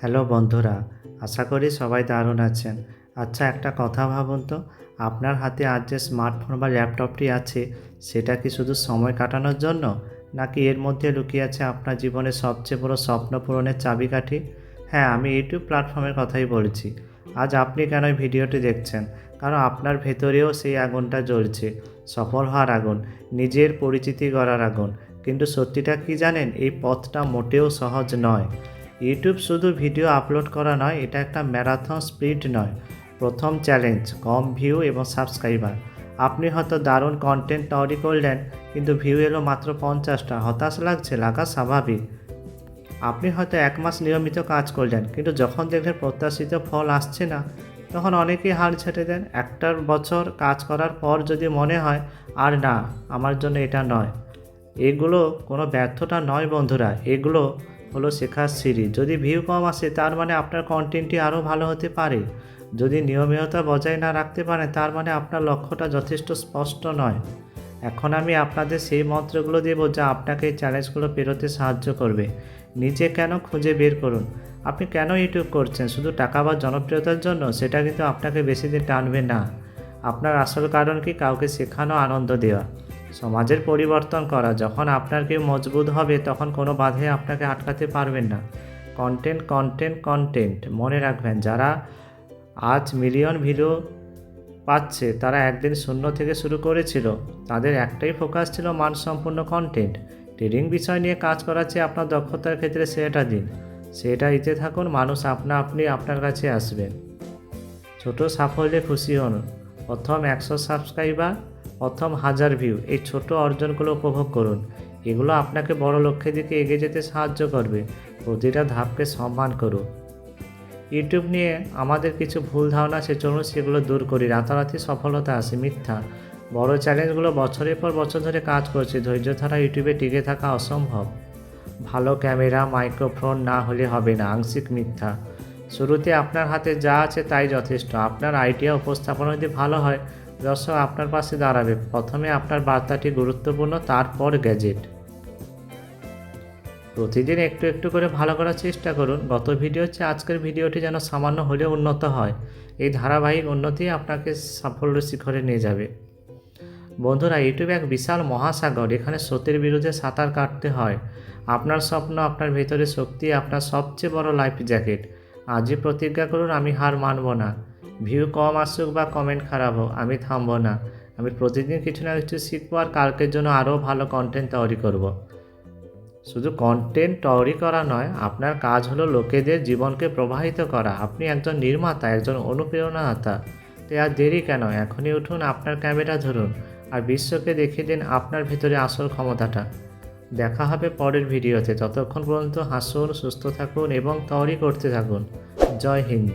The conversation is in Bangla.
হ্যালো বন্ধুরা, আশা করি সবাই দারুণ আছেন। আচ্ছা একটা কথা ভাবুন তো, আপনার হাতে আজ যে স্মার্টফোন বা ল্যাপটপটি আছে, সেটা কি শুধু সময় কাটানোর জন্য, নাকি এর মধ্যে লুকিয়ে আছে আপনার জীবনের সবচেয়ে বড় স্বপ্ন পূরণের চাবিকাঠি? হ্যাঁ আমি ইউটিউব প্ল্যাটফর্মের কথাই বলছি। আজ আপনি কেন এই ভিডিওটি দেখছেন? কারণ আপনার ভেতরেও সেই আগুনটা জ্বলছে, সফল হওয়ার আগুন, নিজের পরিচিতি গড়ার আগুন। কিন্তু সত্যিটা কি জানেন, এই পথটা মোটেও সহজ নয়। ইউটিউব শুধু ভিডিও আপলোড করা নয়, এটা একটা ম্যারাথন স্পিড নয়। প্রথম চ্যালেঞ্জ, কম ভিউ এবং সাবস্ক্রাইবার। আপনি হয়তো দারুণ কন্টেন্ট তৈরি করলেন, কিন্তু ভিউ এলো মাত্র পঞ্চাশটা। হতাশ লাগছে, লাগা স্বাভাবিক। আপনি হয়তো এক মাস নিয়মিত কাজ করলেন, কিন্তু যখন দেখলেন প্রত্যাশিত ফল আসছে না, তখন অনেকেই হাল ছেড়ে দেন। একটার বছর কাজ করার পর যদি মনে হয়, আর না, আমার জন্য এটা নয়। এগুলো কোনো ব্যর্থতা নয় বন্ধুরা। এগুলো হলো শেখার সিঁড়ি। যদি ভিউ কম আসে, তার মানে আপনার কন্টেন্টটি আরও ভালো হতে পারে। যদি নিয়মিততা বজায় না রাখতে পারেন, তার মানে আপনার লক্ষ্যটা যথেষ্ট স্পষ্ট নয়। এখন আমি আপনাদের সেই মন্ত্রগুলো দেবো যা আপনাকে এই চ্যালেঞ্জগুলো পেরোতে সাহায্য করবে। নিজে কেন খুঁজে বের করুন? আপনি কেন ইউটিউব করছেন? শুধু টাকা বা জনপ্রিয়তার জন্য? সেটা কিন্তু আপনাকে বেশি দিন টানবে না। আপনার আসল কারণ কি? কাউকে শেখানো, আনন্দ দেওয়া। সমাজের পরিবর্তন করা, যখন আপনার কেউ মজবুত হবে, তখন কোনো বাধে আপনাকে আটকাতে পারবেন না। কন্টেন্ট কন্টেন্ট কন্টেন্ট মনে রাখবেন, যারা আজ মিলিয়ন ভিডিও পাচ্ছে, তারা একদিন শূন্য থেকে শুরু করেছিল। তাদের একটাই ফোকাস ছিল মানসম্পন্ন কন্টেন্ট ট্রেডিং বিষয় নিয়ে কাজ করার চেয়ে আপনার দক্ষতার ক্ষেত্রে সেটা দিন। সেটা দিতে থাকুন, মানুষ আপনা আপনি আপনার কাছে আসবেন ছোট সাফল্যে খুশি হন। প্রথম একশো সাবস্ক্রাইবার প্রথম হাজার ভিউ এই ছোট অর্জনগুলো উপভোগ করুন। এগুলো আপনাকে বড় লক্ষ্যের দিকে এগিয়ে যেতে সাহায্য করবে। প্রতিটা ধাপকে সম্মান করুন। ইউটিউব নিয়ে আমাদের কিছু ভুল ধারণা আছে, চলুন সেগুলো দূর করি। রাতারাতি সফলতা আসে মিথ্যা। বড় চ্যালেঞ্জগুলো বছরের পর বছর ধরে কাজ করছে। ধৈর্য ছাড়া ইউটিউবে টিকে থাকা অসম্ভব। ভালো ক্যামেরা মাইক্রোফোন না হলে হবে না। আংশিক মিথ্যা। শুরুতে আপনার হাতে যা আছে তাই যথেষ্ট। আপনার আইডিয়া উপস্থাপনা যদি ভালো হয়, দর্শক আপনার পাশে দাঁড়াবে। প্রথমে আপনার বার্তাটি গুরুত্বপূর্ণ, তারপর গ্যাজেট। প্রতিদিন একটু একটু করে ভালো করার চেষ্টা করুন। গত ভিডিও হচ্ছে আজকের ভিডিওটি যেন সামান্য হলেও উন্নত হয়। এই ধারাবাহিক উন্নতি আপনাকে সাফল্য শিখরে নিয়ে যাবে। বন্ধুরা ইউটিউব এক বিশাল মহাসাগর। এখানে স্রোতের বিরুদ্ধে সাঁতার কাটতে হয়। আপনার স্বপ্ন, আপনার ভেতরে শক্তি, আপনার সবচেয়ে বড় লাইফ জ্যাকেট আজই প্রতিজ্ঞা করুন, আমি হার মানব না। ভিউ কম আসুক বা কমেন্ট খারাপ হোক, আমি থামবো না। আমি প্রতিদিন কিছু না কিছু শিখব আর কালকের জন্য আরও ভালো কন্টেন্ট তৈরি করব। শুধু কন্টেন্ট তৈরি করা নয়, আপনার কাজ হলো লোকেদের জীবনকে প্রবাহিত করা। আপনি একজন নির্মাতা, একজন অনুপ্রেরণাদাতা। তো আর দেরি কেন? এখনই উঠুন, আপনার ক্যামেরা ধরুন। আর বিশ্বকে দেখিয়ে দিন আপনার ভেতরে আসল ক্ষমতাটা। দেখা হবে পরের ভিডিওতে। ততক্ষণ পর্যন্ত হাসুন, সুস্থ থাকুন এবং তৈরি করতে থাকুন। জয় হিন্দ।